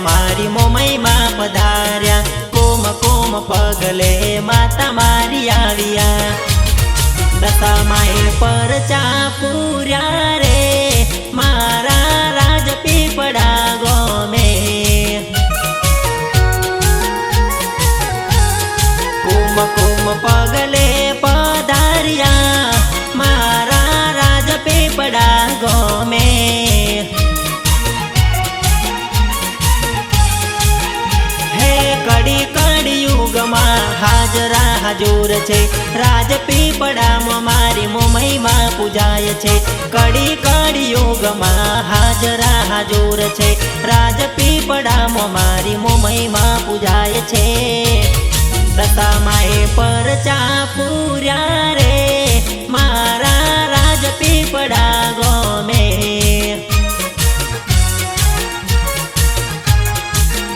મારી મોમઈમાં પધાર્યા. કોમ કોમ, પગલે માતા મારી આવ્યા. દશામાએ પરચા પૂર્યા રે. મારા રાજપીપળા ગોમે. કુમ કુમ પગલે હાજરા હાજુર છે. રાજપીપળામાં મારી મુંબઈમાં પૂજાય છે. કડી કડી યોગમાં હાજરા હાજુર છે. રાજપીપળામાં મારી મુંબઈમાં પૂજાય છે. દશામાએ પરચા પૂર્યા રે. મારા રાજપીપળા ગોમે.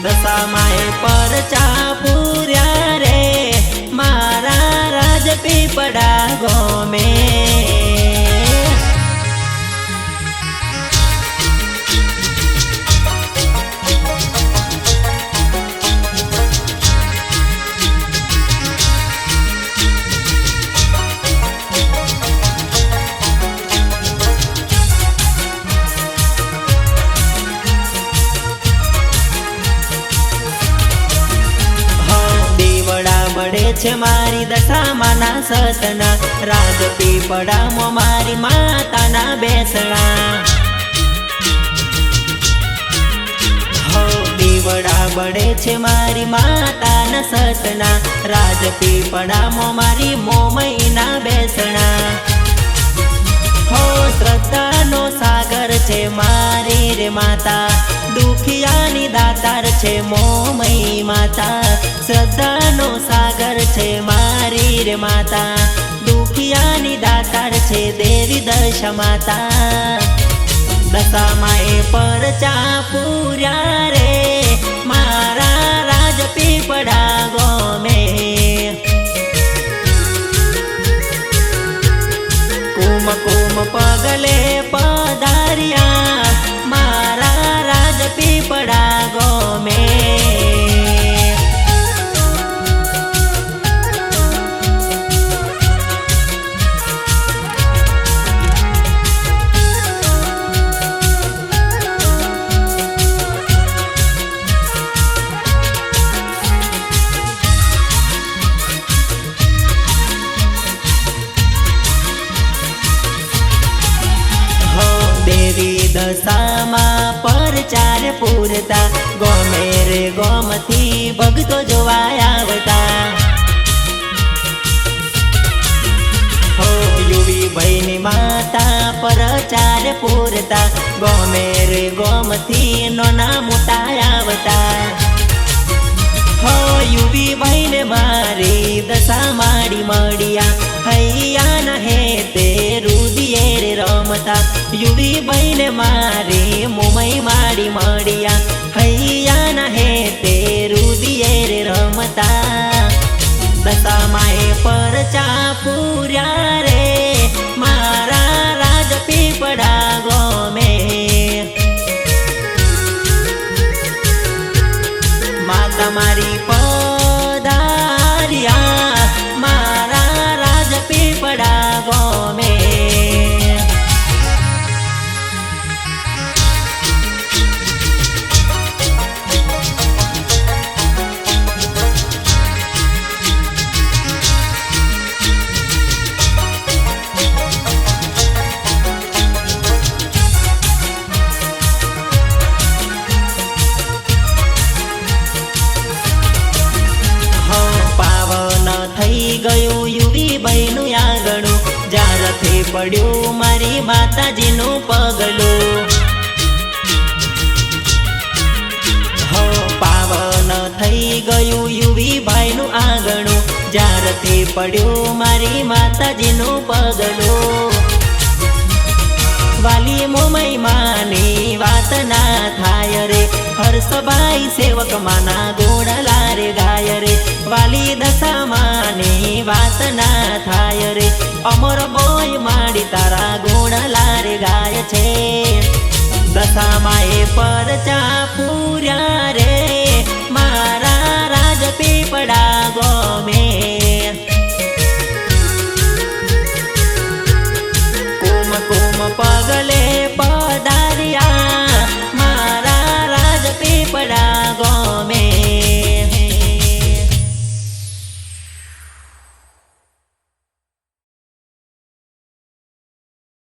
દશામાએ પરચા છે મારી દશામાના સતના. રાજપીપળામાં મારી માતાના બેસણા. હો દેવડા બળે છે મારી માતાના સતના. રાજપીપળામાં મારી મોમઈના બેસણા. હો, શ્રદ્ધાનો સાગર છે મારી રે માતા. દુખિયાની દાતાર છે મોમઈ માતા, શ્રદ્ધાનો સાગર છે મારી રે માતા. દુખિયાની દાતાર છે દેવી દશ માતા. દશામાએ પરચા પૂર્યા રે, મારા રાજપીપળા ગોમે. કુમ કુમ પગલે દેવી પર પરચાર પૂરતા. ગોમે રે ગોમથી ભગતો જોવાય આવતા. હો યુવી ભાઈની માતા પરચાર પૂરતા. ગોમે રે ગોમથી નોના મોટા આવતા. હો યુવી ભાઈને મારી દશા માડી મળ્યા. હૈયા ન હે તે યુવી ભાઈને મારી મુંબઈ માડી મળ્યા હૈયા ન હે તે રુદિયે રે રમતા દશામાએ પરચા પૂર્યા રે મારા રાજપીપળા ગોમે માતા મારી પધાર્યા ગયું યુવી બહેનું આંગણું. જ્યારથી પડ્યું મારી માતાજીનું પગલું. પાવન થઈ ગયું યુવી ભાઈનું આંગણું. જ્યારથી પડ્યું મારી માતાજીનું પગલું. વાલી મોમઈ માની વાત ના થાય રે. હર્ષભાઈ સેવક માના રે વાલી દશામાની વાત ના થાય રે. અમર બોય માડી તારા ગુણ લાર ગાય છે. દશામાં એ પરચા પૂર્યા રે.